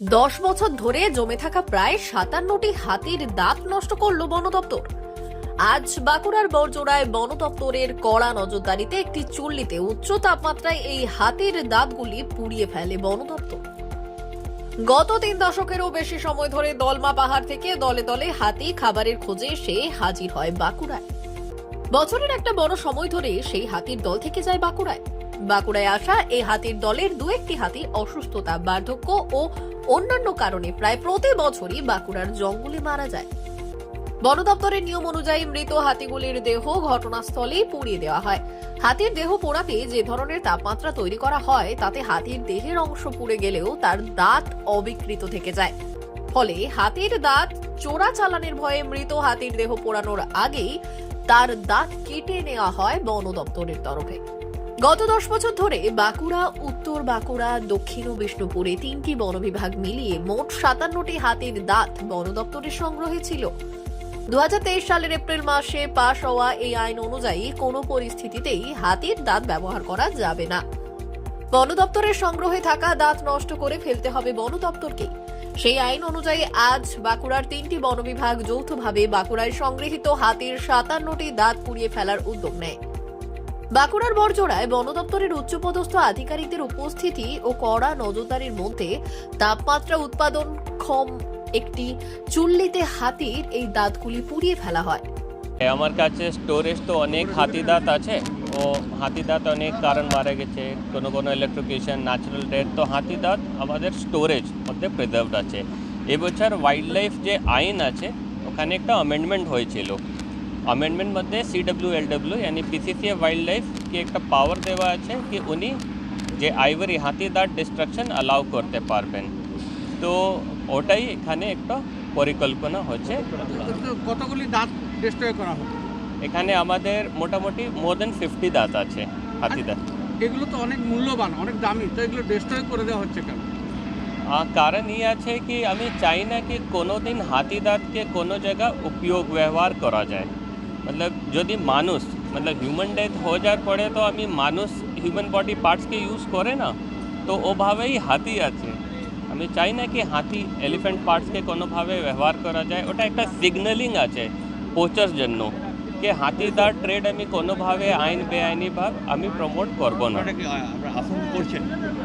দশ বছর ধরে জমে থাকা প্রায় সাতান্নটি হাতির দাঁত নষ্ট করল বন দপ্তর। আজ বাঁকুড়ার বরজোড়ায় বন দপ্তরের কড়া নজরদারিতে একটি চুল্লিতে উচ্চ তাপমাত্রায় এই হাতির দাঁতগুলি পুড়িয়ে ফেলে বন দপ্তর। গত তিন দশকেরও বেশি সময় ধরে দলমা পাহাড় থেকে দলে দলে হাতি খাবারের খোঁজে সে হাজির হয় বাঁকুড়ায়। বছরের একটা বড় সময় ধরে সেই হাতির দল থেকে যায় বাঁকুড়ায়। বাঁকুড়ায় আসা এই হাতির দলের দু একটি হাতি অসুস্থতা, বার্ধক্য ও অন্যান্য কারণে প্রায় প্রতি বছরই বাঁকুড়ার জঙ্গলে মারা যায়। বন দপ্তরের নিয়ম অনুযায়ী মৃত হাতিগুলির দেহ ঘটনাস্থলেই পুড়িয়ে দেওয়া হয়। হাতির দেহ পোড়াতে যে ধরনের তাপমাত্রা তৈরি করা হয়, তাতে হাতির দেহের অংশ পুড়ে গেলেও তার দাঁত অবিকৃত থেকে যায়। ফলে হাতির দাঁত চোরা চালানের ভয়ে মৃত হাতির দেহ পোড়ানোর আগেই তার দাঁত কেটে নেওয়া হয় বন দপ্তরের তরফে। গত দশ বছর ধরে বাঁকুড়া, উত্তর বাঁকুড়া, দক্ষিণ ও বিষ্ণুপুরে তিনটি বন বিভাগ মিলিয়ে মোট সাতান্নটি হাতির দাঁত বন দপ্তরের সংগ্রহে ছিল। দু হাজার তেইশ সালের এপ্রিল মাসে পাশ হওয়া এই আইন অনুযায়ী কোনো পরিস্থিতিতেই হাতির দাঁত ব্যবহার করা যাবে না। বন দপ্তরের সংগ্রহে থাকা দাঁত নষ্ট করে ফেলতে হবে বন দপ্তরকে। সেই আইন অনুযায়ী আজ বাঁকুড়ার তিনটি বন বিভাগ যৌথভাবে বাঁকুড়ায় সংগৃহীত হাতির সাতান্নটি দাঁত পুড়িয়ে ফেলার উদ্যোগ নেয়। বাঁকুড়ার বরজোড়ায় বন দপ্তরের উচ্চপদস্থ আধিকারিকদের উপস্থিতি ও কড়া নজরদারির মধ্যে তাপমাত্রা উৎপাদন ক্ষম একটি চুল্লিতে হাতির এই দাঁতগুলি পুড়িয়ে ফেলা হয়। আমার কাছে স্টোরেজ তো অনেক হাতি দাঁত আছে ও হাতি দাঁত অনেক কারণ মারা গেছে। কোনো কোনো ইলেকট্রিকেশন ন্যাচারাল ডেথ তো হাতি দাঁত আমাদের স্টোরেজ মধ্যে প্রিজার্ভড আছে। এবছর ওয়াইল্ড লাইফ যে আইন আছে, ওখানে একটা অ্যামেন্ডমেন্ট হয়েছিল। অ্যামেন্ডমেন্ট মধ্যে সি ডাব্লিউ এল ডাব্লিউ यानी পিসিসিএ ওয়াইল্ড লাইফকে একটা পাওয়ার দেওয়া আছে কি উনি যে আইভরি হাতি দাঁত ডিস্ট্রাকশন অ্যালাউ করতে পারবেন তো ওটাই এখানে একটা পরিকল্পনা হচ্ছে তো কতগুলি দাঁত ডিস্ট্রয় করা হতো এখানে আমাদের মোটামুটি মোর দেন ফিফটি দাঁত আছে হাতি দাঁত এগুলো তো অনেক মূল্যবান অনেক দামি তো এগুলো ডিস্ট্রয় করে দেওয়া হচ্ছে কেন আহ, কারণ ये আছে কি আমি চাই না কি কোনো দিন হাতি দাঁতকে কোনো জায়গা উপয়োগ ব্যবহার করা যায় মতলব যদি মানুষ মতলব হিউম্যান ডেথ হয়ে যাওয়ার পরে তো আমি মানুষ হিউম্যান বডি পার্টসকে ইউজ করে না তো ওভাবেই হাতি আছে আমি চাই না কি হাতি এলিফ্যান্ট পার্টসকে কোনোভাবে ব্যবহার করা যায় ওটা একটা সিগন্যালিং আছে পোচার জন্য যে হাতি দাঁত ট্রেড আমি কোনোভাবে আইন বেআইনি ভাব আমি প্রমোট করব না আপনারা কি আ, আপনারা আশঙ্কা করছেন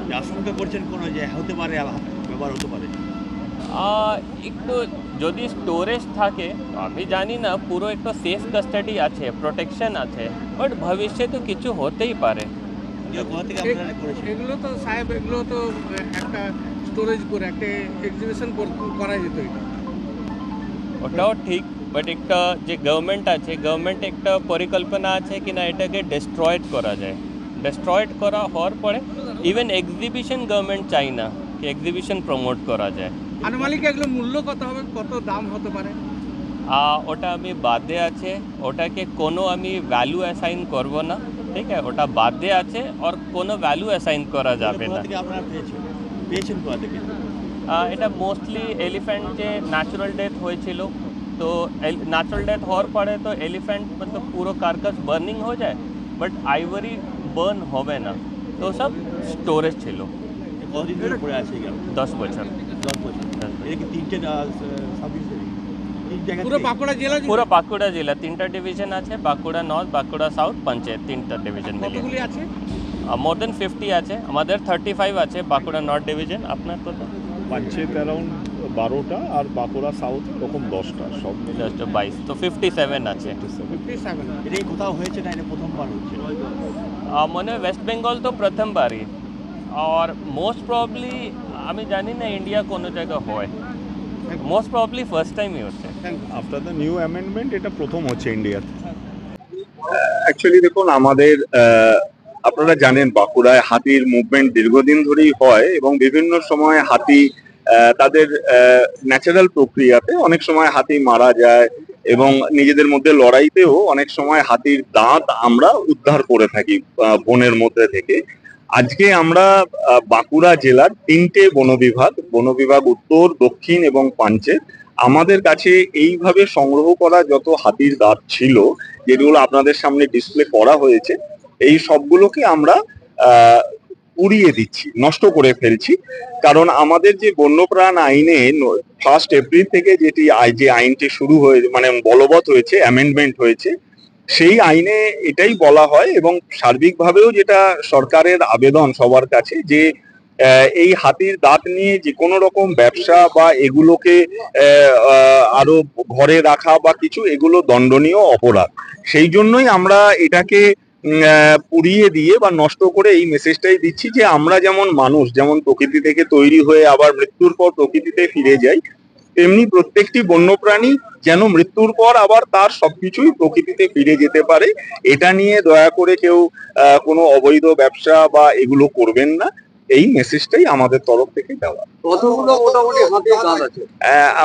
যে আশঙ্কা করছেন কোনো যে হতে পারে আ, ব্যবহার হতে পারে আহ, একটু যদি স্টোরেজ থাকে আমি জানি না পুরো একটু সেফ কাস্টাডি আছে প্রোটেকশন আছে বাট ভবিষ্যতে তো কিছু হতেই পারে এগুলো কোথা থেকে এ- আপনারা করেছেন এগুলো তো সাহেব এগুলো তো একটা স্টোরেজ করে একটা এক্সিবিশন করা যেত এটা ওটাও ঠিক বাট একটা যে গভর্নমেন্ট আছে গভর্নমেন্ট একটা পরিকল্পনা আছে কি না এটাকে ডিস্ট্রয়েড করা যায় ডিস্ট্রয়েড করা হওয়ার পরে ইভেন এক্সিবিশন গভর্নমেন্ট চাই না কি এক্সিবিশন প্রমোট করা যায় আনুমানিক এগুলো মূল্য কত হবে? কত দাম হতে পারে? ওটা আমি বাদে আছে। ওটাকে কোনো আমি ভ্যালু অ্যাসাইন করব না ঠিক আছে? ওটা বাদে আছে আর কোনো ভ্যালু অ্যাসাইন করা যাবে না। এটা মোস্টলি এলিফ্যান্ট যে ন্যাচারাল ডেথ হয়েছিল। তো ন্যাচুরাল ডেথ হওয়ার পরে তো এলিফ্যান্ট মতলব পুরো কার্কাস বার্নিং হয়ে যায় বাট আইভরি বার্ন হবে না। তো সব স্টোরেজ ছিল। দশ বছর। দশ বছর এটা কি তিনটে সার্ভিস তিন জায়গা পুরো বাঁকুড়া জেলা পুরো বাঁকুড়া জেলা তিনটা ডিভিশন আছে বাঁকুড়া নর্থ বাঁকুড়া সাউথ পঞ্চায়েত তিনটা ডিভিশন মিলিয়ে। আছে? মোর দেন ফিফটি আছে। আমাদের থার্টি ফাইভ আছে বাঁকুড়া নর্থ ডিভিশন আপনার কত? পাঞ্চেত অ্যারাউন্ড বারোটা আর বাঁকুড়া সাউথ এরকম দশটা সব জাস্ট বাইশ। তো ফিফটি সেভেন আছে ফিফটি এটা কোথাও হয়েছে না এটা প্রথমবার হচ্ছে? মনে হয় ওয়েস্ট বেঙ্গল তো প্রথমবারই। আর মোস্ট প্রবলি আমি জানি না ইন্ডিয়া কোনো জায়গা হয়। মোস্ট প্রবলি ফার্স্ট টাইমই হচ্ছে। আফটার দ্য নিউ অ্যামেন্ডমেন্ট এটা প্রথম হচ্ছে ইন্ডিয়াতে অ্যাকচুয়ালি দেখুন আমাদের আপনারা জানেন বাঁকুড়ায় হাতির মুভমেন্ট দীর্ঘদিন ধরেই হয় এবং বিভিন্ন সময় হাতি তাদের ন্যাচারাল প্রক্রিয়াতে অনেক সময় হাতি মারা যায় এবং নিজেদের মধ্যে লড়াইতেও অনেক সময় হাতির দাঁত আমরা উদ্ধার করে থাকি বনের মধ্যে থেকে। আজকে আমরা বাঁকুড়া জেলার তিনটে বন বিভাগ বন বিভাগ উত্তর, দক্ষিণ এবং পাঞ্চেত আমাদের কাছে এইভাবে সংগ্রহ করা যত হাতির দাঁত ছিল, যেগুলো আপনাদের সামনে ডিসপ্লে করা হয়েছে, এই সবগুলোকে আমরা উড়িয়ে দিচ্ছি, নষ্ট করে ফেলছি। কারণ আমাদের যে বন্যপ্রাণ আইনে ফার্স্ট এপ্রিল থেকে যেটি যে আইনটি শুরু হয়ে মানে বলবৎ হয়েছে অ্যামেন্ডমেন্ট হয়েছে সেই আইনে এটাই বলা হয় এবং সার্বিকভাবেও যেটা সরকারের আবেদন সবার কাছে যে এই হাতির দাঁত নিয়ে যে কোনো রকম ব্যবসা বা এগুলোকে আরও ঘরে রাখা বা কিছু, এগুলো দণ্ডনীয় অপরাধ। সেই জন্যই আমরা এটাকে পুড়িয়ে দিয়ে বা নষ্ট করে এই মেসেজটাই দিচ্ছি যে আমরা যেমন মানুষ, যেমন প্রকৃতি থেকে তৈরি হয়ে আবার মৃত্যুর পর প্রকৃতিতে ফিরে যাই তেমনি প্রত্যেকটি বন্যপ্রাণী যেন মৃত্যুর পর আবার তার সবকিছুই প্রকৃতিতে ফিরে যেতে পারে, এটা নিয়ে দয়া করে কেউ কোনো অবৈধ ব্যবসা বা এগুলো করবেন না। এই মেসেজটাই আমাদের তরফ থেকে দেওয়া।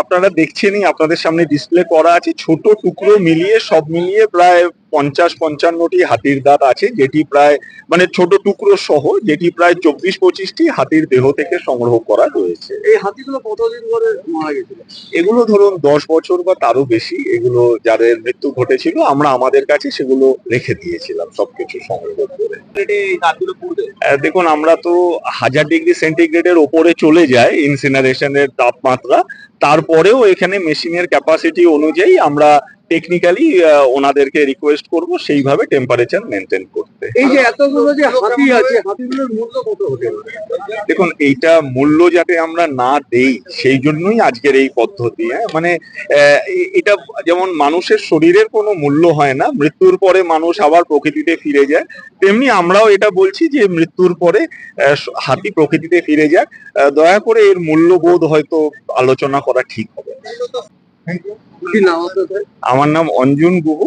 আপনারা দেখছেনই আপনাদের সামনে ডিসপ্লে করা আছে। ছোট টুকরো মিলিয়ে সব মিলিয়ে প্রায় পঞ্চাশ পঞ্চান্নটি হাতির দাঁত আছে যেটি প্রায় মানে ছোট টুকরো সহ যেটি প্রায় চব্বিশ পঁচিশটি হাতির দেহ থেকে সংগ্রহ করা রয়েছে। এই হাতিগুলো কতদিন ধরে মারা গেছিল? এগুলো ধরুন দশ বছর বা তারও বেশি এগুলো যাদের মৃত্যু ঘটেছিল আমরা আমাদের কাছে সেগুলো রেখে দিয়েছিলাম সবকিছু সংগ্রহ করে। দেখুন আমরা তো হাজার ডিগ্রি সেন্টিগ্রেডের ওপরে চলে যায় ইনসিনারেশনের তাপমাত্রা। তারপরেও এখানে মেশিনের ক্যাপাসিটি অনুযায়ী আমরা টেকনিক্যালি ওনাদেরকে রিকোয়েস্ট করব সেইভাবে টেম্পারেচার মেনটেন করতে। এই যে এতগুলো যে হাতি আছে হাতিগুলোর মূল্য কত হতে পারে? দেখুন এইটা মূল্য যাতে আমরা না দেই সেই জন্যই আজকের এই পদ্ধতি হ্যাঁ? মানে আহ, এটা যেমন মানুষের শরীরের কোনো মূল্য হয় না মৃত্যুর পরে মানুষ আবার প্রকৃতিতে ফিরে যায় তেমনি আমরাও এটা বলছি যে মৃত্যুর পরে আহ, হাতি প্রকৃতিতে ফিরে যাক। দয়া করে এর মূল্যবোধ হয়তো আলোচনা করা ঠিক হবে আমার নাম অঞ্জন গুহ।